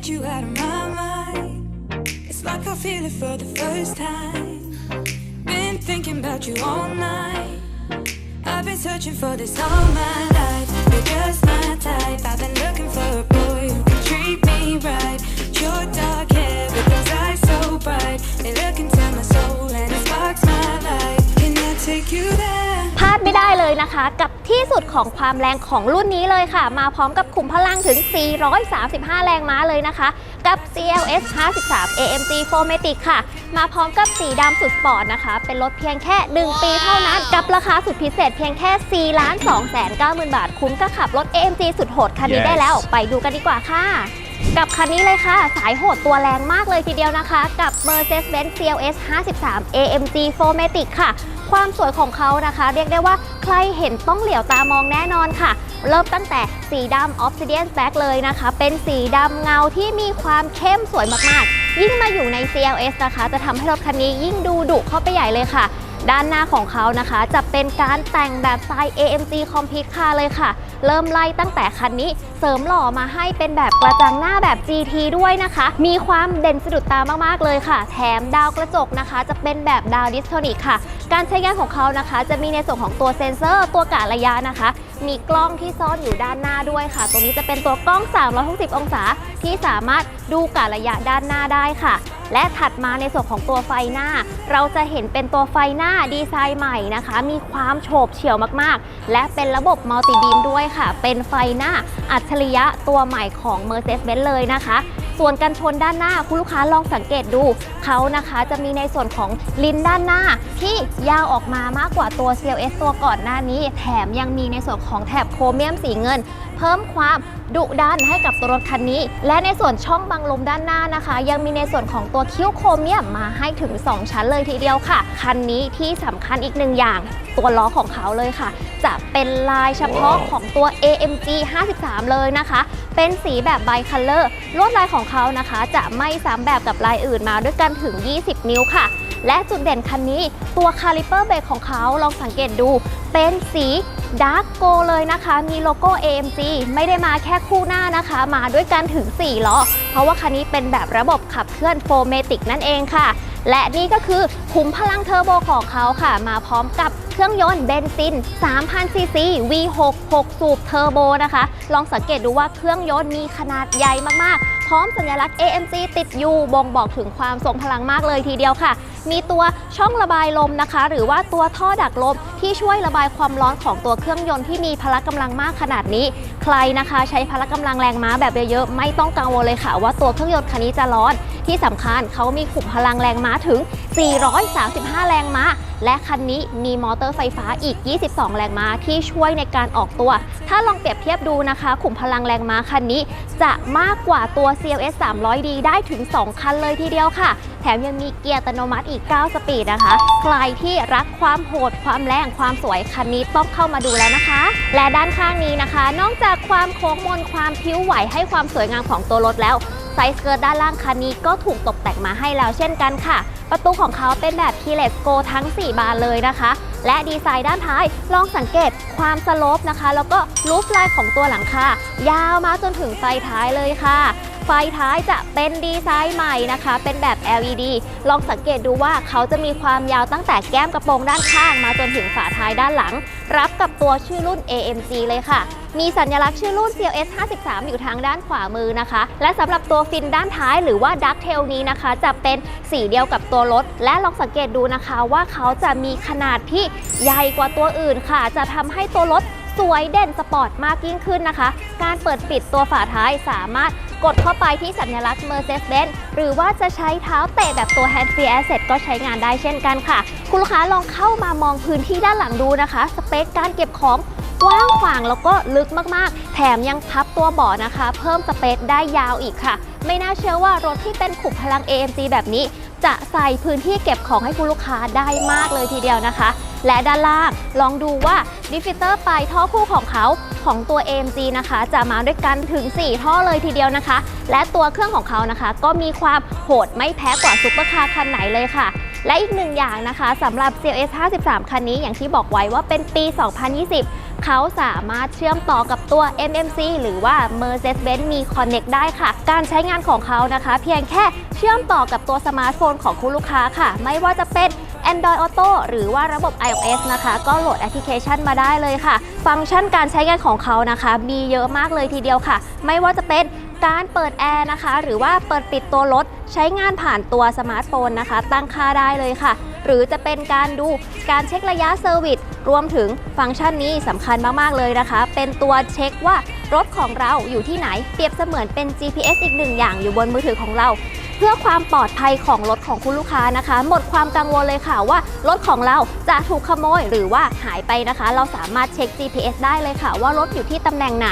get you out of my mind. It's like I feel it for the first time. Been thinking about you all night. I've been searching for this all my life. You're just my type. I've been looking for a boy who can treat me right. Your dark hair with those eyes so bright. They look into my soul and it sparks my life. Can I take you there? พลาดไม่ได้เลยนะคะ กับที่สุดของความแรงของรุ่นนี้เลยค่ะ มาพร้อมกับขุมพลังถึง 435 แรงม้าเลยนะคะ กับ CLS 53 AMG 4matic ค่ะ มาพร้อมกับสีดำสุดสปอร์ตนะคะ เป็นรถเพียงแค่ 1 ปีเท่านั้น กับราคาสุดพิเศษเพียงแค่4 2 9 0 0 0 0บาท คุ้มก็ขับรถ AMG สุดโหดคันนี้ Yes ได้แล้วไปดูกันดีกว่าค่ะกับคันนี้เลยค่ะ สายโหดตัวแรงมากเลยทีเดียวนะคะ กับ Mercedes-Benz CLS 53 AMG 4matic ค่ะ ความสวยของเขานะคะ เรียกได้ว่าใครเห็นต้องเหลียวตามองแน่นอนค่ะ เริ่มตั้งแต่สีดำ Obsidian Black เลยนะคะ เป็นสีดำเงาที่มีความเข้มสวยมากๆ ยิ่งมาอยู่ใน CLS นะคะ จะทำให้รถคันนี้ยิ่งดูดุเข้าไปใหญ่เลยค่ะ ด้านหน้าของเขานะคะ จะเป็นการแต่งแบบสไตล์ AMG Complete Car เลยค่ะ เริ่มไล่ตั้งแต่คันนี้เสริมหล่อมาให้เป็นแบบกระจังหน้าแบบ GT ด้วยนะคะ มีความเด่นสะดุดตามากๆเลยค่ะ แถมดาวกระจกนะคะ จะเป็นแบบดาวดิสโทนิกค่ะ การใช้งานของเขานะคะ จะมีในส่วนของตัวเซ็นเซอร์ตัวกะระยะนะคะ มีกล้องที่ซ่อนอยู่ด้านหน้าด้วยค่ะตรงนี้จะเป็นตัวกล้อง 360 องศาที่สามารถดูกะระยะด้านหน้าได้ค่ะ และถัดมาในส่วนของตัวไฟหน้า เราจะเห็นเป็นตัวไฟหน้าดีไซน์ใหม่นะคะ มีความโฉบเฉี่ยวมากๆ และเป็นระบบมัลติบีมด้วยค่ะ เป็นไฟหน้าอัจฉริยะตัวใหม่ของ Mercedes-Benz เลยนะคะส่วนกันชนด้านหน้าคุณลูกค้าลองสังเกตดูเขานะคะจะมีในส่วนของลิ้นด้านหน้าที่ยาวออกมามากกว่าตัว CLS ตัวก่อนหน้านี้ แถมยังมีในส่วนของแถบโครเมียมสีเงิน เพิ่มความดุดันให้กับตัวรถคันนี้ และในส่วนช่องบังลมด้านหน้านะคะ ยังมีในส่วนของตัวคิ้วโครเมียมมาให้ถึง 2 ชั้นเลยทีเดียวค่ะ คันนี้ที่สำคัญอีกหนึ่งอย่าง ตัวล้อของเขาเลยค่ะ จะเป็นลายเฉพาะของตัว AMG 53 เลยนะคะ เป็นสีแบบไบคัลเลอร์ลวดลายของเขานะคะ จะไม่ซ้ำแบบกับลายอื่นมาด้วยกันถึง 20 นิ้วค่ะ และจุดเด่นคันนี้ตัวคาลิเปอร์เบรกของเขาลองสังเกตดู เป็นสีดาร์กโกเลยนะคะ มีโลโก้ AMG ไม่ได้มาแค่คู่หน้านะคะ มาด้วยกันถึง 4 ล้อ เพราะว่าคันนี้เป็นแบบระบบขับเคลื่อนโฟเมติกนั่นเองค่ะ และนี่ก็คือขุมพลังเทอร์โบของเขาค่ะ มาพร้อมกับเครื่องยนต์เบนซิน 3,000 ซีซี V6 6 สูบเทอร์โบนะคะ ลองสังเกตดูว่าเครื่องยนต์มีขนาดใหญ่มากๆ พร้อมสัญลักษณ์ AMG ติดอยู่บ่งบอกถึงความทรงพลังมากเลยทีเดียวค่ะ มีตัวช่องระบายลมนะคะ หรือว่าตัวท่อดักลมที่ช่วยระบายความร้อนของตัวเครื่องยนต์ที่มีพละกำลังมากขนาดนี้ ใครนะคะใช้พละกำลังแรงม้าแบบเยอะๆไม่ต้องกังวลเลยค่ะ ว่าตัวเครื่องยนต์คันนี้จะร้อน ที่สำคัญเขามีขุมพลังแรงม้าถึง 435 แรงม้า และคันนี้มีมอเตอร์ไฟฟ้าอีก 22 แรงม้าที่ช่วยในการออกตัว ถ้าลองเปรียบเทียบดูนะคะขุมพลังแรงม้าคันนี้ จะมากกว่าตัว CLS 300D ได้ถึง 2 คันเลยทีเดียวค่ะ แถมยังมีเกียร์อัตโนมัติอีก 9 สปีดนะคะ ใครที่รักความโหด ความแรง ความสวยคันนี้ต้องเข้ามาดูแล้วนะคะ และด้านข้างนี้นะคะ นอกจากความโค้งมนความพิ้วไหวให้ความสวยงามของตัวรถแล้ว ซส์เกิร์ตด้านล่างคันนี้ก็ถูกตกแต่งมาให้แล้วเช่นกันค่ะ ประตูของเขาเป็นแบบคีเลสโกทั้ง 4 บานเลยนะคะ และดีไซน์ด้านท้ายลองสังเกตความสโลปนะคะ แล้วก็รูปลายของตัวหลังคายาวมาจนถึงไฟท้ายเลยค่ะ ฟท้ายจะเป็นดีไซน์ใหม่นะคะ เป็นแบบ LED ลองสังเกตดูว่าเขาจะมีความยาวตั้งแต่แก้มกระโปรงด้านข้างมาจนถึงฝาท้ายด้านหลัง รับกับตัวชื่อรุ่น AMG เลยค่ะ มีสัญลักษณ์ชื่อรุ่น CLS 53 อยู่ทางด้านขวามือนะคะ และสำหรับตัวฟินด้านท้ายหรือว่าดักเทลนี้นะคะ จะเป็นสีเดียวกับตัวรถ และลองสังเกตดูนะคะว่าเขาจะมีขนาดที่ใหญ่กว่าตัวอื่นค่ะ จะทำให้ตัวรถสวยเด่นสปอร์ตมากยิ่งขึ้นนะคะ การเปิดปิดตัวฝาท้ายสามารถ กดเข้าไปที่สัญลักษณ์ Mercedes-Benz หรือว่าจะใช้เท้าเตะแบบตัว Hand Free Asset ก็ใช้งานได้เช่นกันค่ะ คุณลูกค้าลองเข้ามามองพื้นที่ด้านหลังดูนะคะ สเปคการเก็บของกว้างขวางแล้วก็ลึกมากๆ แถมยังพับตัวเบาะนะคะ เพิ่มสเปซได้ยาวอีกค่ะ ไม่น่าเชื่อว่ารถที่เป็นขุมพลัง AMG แบบนี้ จะใส่พื้นที่เก็บของให้คุณลูกค้าได้มากเลยทีเดียวนะคะ และด้านล่างลองดูว่าดิฟิเตอร์ปลายท่อคู่ของเขาของตัว AMG นะคะ จะมาด้วยกันถึง 4 ท่อเลยทีเดียวนะคะ และตัวเครื่องของเขานะคะ ก็มีความโหดไม่แพ้กว่าซุปเปอร์คาร์คันไหนเลยค่ะ และอีกหนึ่งอย่างนะคะสำหรับ CLS 53 คันนี้อย่างที่บอกไว้ว่าเป็นปี 2020 เขาสามารถเชื่อมต่อกับตัว MMC หรือว่า Mercedes-Benz มี Connect ได้ค่ะ การใช้งานของเขานะคะ เพียงแค่เชื่อมต่อกับตัวสมาร์ทโฟนของคุณลูกค้าค่ะ ไม่ว่าจะเป็น Android Auto หรือว่าระบบ iOS นะคะ ก็โหลดแอปพลิเคชันมาได้เลยค่ะ ฟังก์ชันการใช้งานของเขานะคะ มีเยอะมากเลยทีเดียวค่ะ ไม่ว่าจะเป็นการเปิดแอร์นะคะ หรือว่าเปิดปิดตัวรถ ใช้งานผ่านตัวสมาร์ทโฟนนะคะ ตั้งค่าได้เลยค่ะ หรือจะเป็นการดูการเช็คระยะเซอร์วิส รวมถึงฟังก์ชันนี้สำคัญมากๆเลยนะคะ เป็นตัวเช็คว่ารถของเราอยู่ที่ไหน เปรียบเสมือนเป็น GPS อีกหนึ่งอย่างอยู่บนมือถือของเรา เพื่อความปลอดภัยของรถของคุณลูกค้านะคะ หมดความกังวลเลยค่ะว่ารถของเราจะถูกขโมยหรือว่าหายไปนะคะ เราสามารถเช็ค GPS ได้เลยค่ะ ว่ารถอยู่ที่ตำแหน่งไหน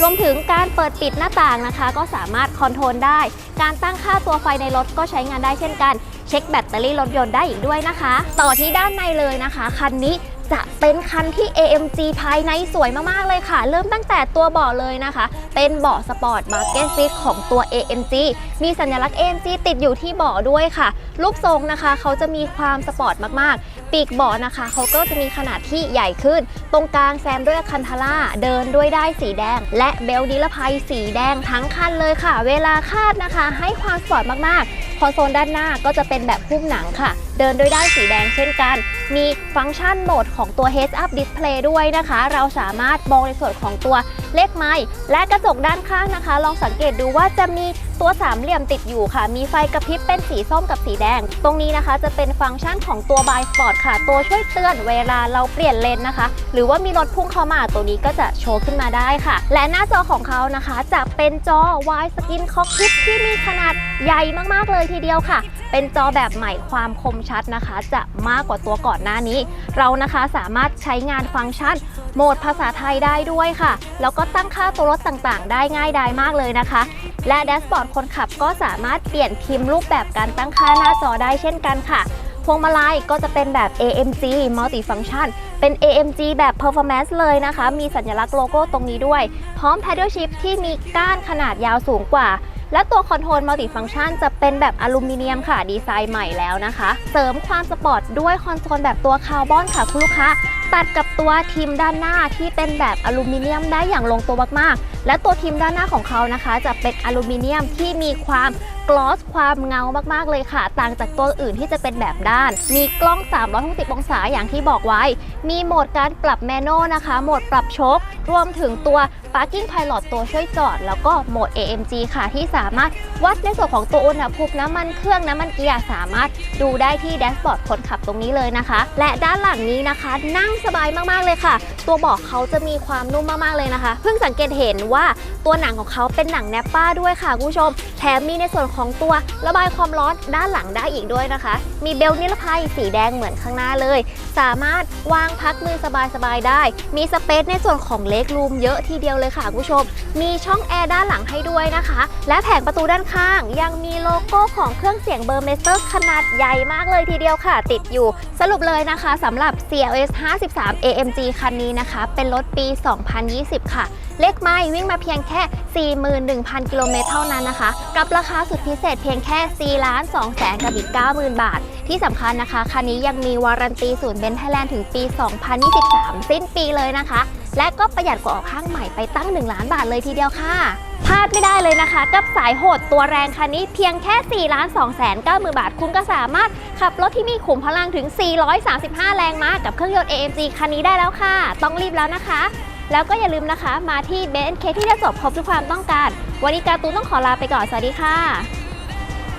รวมถึงการเปิดปิดหน้าต่างนะคะ ก็สามารถคอนโทรลได้ การตั้งค่าตัวไฟในรถก็ใช้งานได้เช่นกัน เช็คแบตเตอรี่รถยนต์ได้อีกด้วยนะคะ ต่อที่ด้านในเลยนะคะคันนี้ จะเป็นคันที่ AMG ภายในสวยมาก ๆ เลยค่ะ เริ่มตั้งแต่ตัวเบาะเลยนะคะ เป็นเบาะสปอร์ตมาร์เก็ตฟิตของตัว AMG มีสัญลักษณ์ AMG ติดอยู่ที่เบาะด้วยค่ะ รูปทรงนะคะ เขาจะมีความสปอร์ตมาก ๆ ปีกเบาะนะคะ เขาก็จะมีขนาดที่ใหญ่ขึ้น ตรงกลางแซมด้วยคันทาร่า เดินด้วยได้สีแดง และเบลนิรภัยสีแดงทั้งคันเลยค่ะ เวลาคาดนะคะ ให้ความสปอร์ตมาก ๆ คอนโซลด้านหน้าก็จะเป็นแบบหุ้มหนังค่ะ เดินด้วยได้านสีแดงเช่นกัน มีฟังก์ชันโหมดของตัว Heads Up Display ด้วยนะคะ เราสามารถมองในส่วนของตัวเลขไม้และกระจกด้านข้างนะคะ ลองสังเกตดูว่าจะมีตัวสามเหลี่ยมติดอยู่ค่ะ มีไฟกระพริบเป็นสีส้มกับสีแดง ตรงนี้นะคะจะเป็นฟังก์ชันของตัว By Sport ค่ะ ตัวช่วยเตือนเวลาเราเปลี่ยนเลนนะคะ หรือว่ามีรถพุ่งเข้ามาตัวนี้ก็จะโชว์ขึ้นมาได้ค่ะ และหน้าจอของเขานะคะ จะเป็นจอ Wide Skin Cockpit ที่มีขนาดใหญ่มากๆเลยทีเดียวค่ะ เป็นจอแบบใหม่ความคมชัดนะคะ จะมากกว่าตัวก่อนหน้านี้ เรานะคะสามารถใช้งานฟังก์ชัน โหมดภาษาไทยได้ด้วยค่ะ แล้วก็ตั้งค่าตัวรถต่างๆ ได้ง่ายดายมากเลยนะคะ และแดชบอร์ดคนขับก็สามารถเปลี่ยนพิมพ์รูปแบบการตั้งค่าหน้าจอได้เช่นกันค่ะ พวงมาลัยก็จะเป็นแบบ AMG Multifunction เป็น AMG แบบ Performance เลยนะคะ มีสัญลักษณ์โลโก้ตรงนี้ด้วย พร้อม Paddle Shift ที่มีก้านขนาดยาวสูงกว่าและตัวคอนโทรลมัลติฟัง c t ชันจะเป็นแบบอลูมิเนียมค่ะ ดีไซน์ใหม่แล้วนะคะ เสริมความสปอร์ตด้วยคอนโซลแบบตัวคาร์บอนค่ะ คุณลูกค้า ตัดกับตัวทีมด้านหน้าที่เป็นแบบอลูมิเนียมได้อย่างลงตัวมากๆ และตัวทีมด้านหน้าของเขานะคะ จะเป็นอลูมิเนียมที่มีความ กลอสความเงามากๆเลยค่ะ ต่างจากตัวอื่นที่จะเป็นแบบด้าน มีกล้อง 360 องศาอย่างที่บอกไว้ มีโหมดการปรับแมนนวลนะคะ โหมดปรับชครวมถึงตัว Parking Pilot ตัวช่วยจอด แล้วก็โหมด AMG ค่ะ ที่สามารถวัดในส่วนของตัวอุณหภูมิน้ำมันเครื่องน้ำมันเกียร์สามารถดูได้ที่แดชบอร์ดคนขับตรงนี้เลยนะคะ และด้านหลังนี้นะคะ นั่งสบายมากๆเลยค่ะ ตัวเบาะเขาจะมีความนุ่มมากๆเลยนะคะ เพิ่งสังเกตเห็นว่าตัวหนังของเขาเป็นหนังแนปป้าด้วยค่ะคุณผู้ชม แถมมีในส่วนของตัวระบายความร้อนด้านหลังได้อีกด้วยนะคะ มีเบลนิรภัยสีแดงเหมือนข้างหน้าเลย สามารถวางพักมือสบายๆได้ มีสเปซในส่วนของเล็กรูมเยอะทีเดียวเลยค่ะคุณผู้ชม มีช่องแอร์ด้านหลังให้ด้วยนะคะ และแผงประตูด้านข้าง ยังมีโลโก้ของเครื่องเสียงเบอร์เมสเตอร์ขนาดใหญ่มากเลยทีเดียวค่ะ ติดอยู่ สรุปเลยนะคะสำหรับ CLS 53 AMG คันนี้นะคะ เป็นรถปี 2020 ค่ะ เลขไม้วิ่งมาเพียงแค่ 41,000 กิโลเมตรเท่านั้นนะคะ กับราคาสุดพิเศษเพียงแค่4ล้าน2แสนกับอีก 90,000 บาท ที่สำคัญนะคะ คันนี้ยังมีวารันตีศูนย์เบนซ์ไทยแลนด์ถึงปี 2023 สิ้นปีเลยนะคะ และก็ประหยัดกว่าออกข้างใหม่ไปตั้ง 1 ล้านบาทเลยทีเดียวค่ะพลาดไม่ได้เลยนะคะ กับสายโหดตัวแรงคันนี้เพียงแค่4ล้าน2แสน9หมื่นบาท คุณก็สามารถขับรถที่มีขุมพลังถึง 435 แรงม้ากับเครื่องยนต์ AMG คันนี้ได้แล้วค่ะ ต้องรีบแล้วนะคะ แล้วก็อย่าลืมนะคะ มาที่เบนเคที่จะจบครบทุกความต้องการ วันนี้การ์ตูนต้องขอลาไปก่อน สวัสดีค่ะ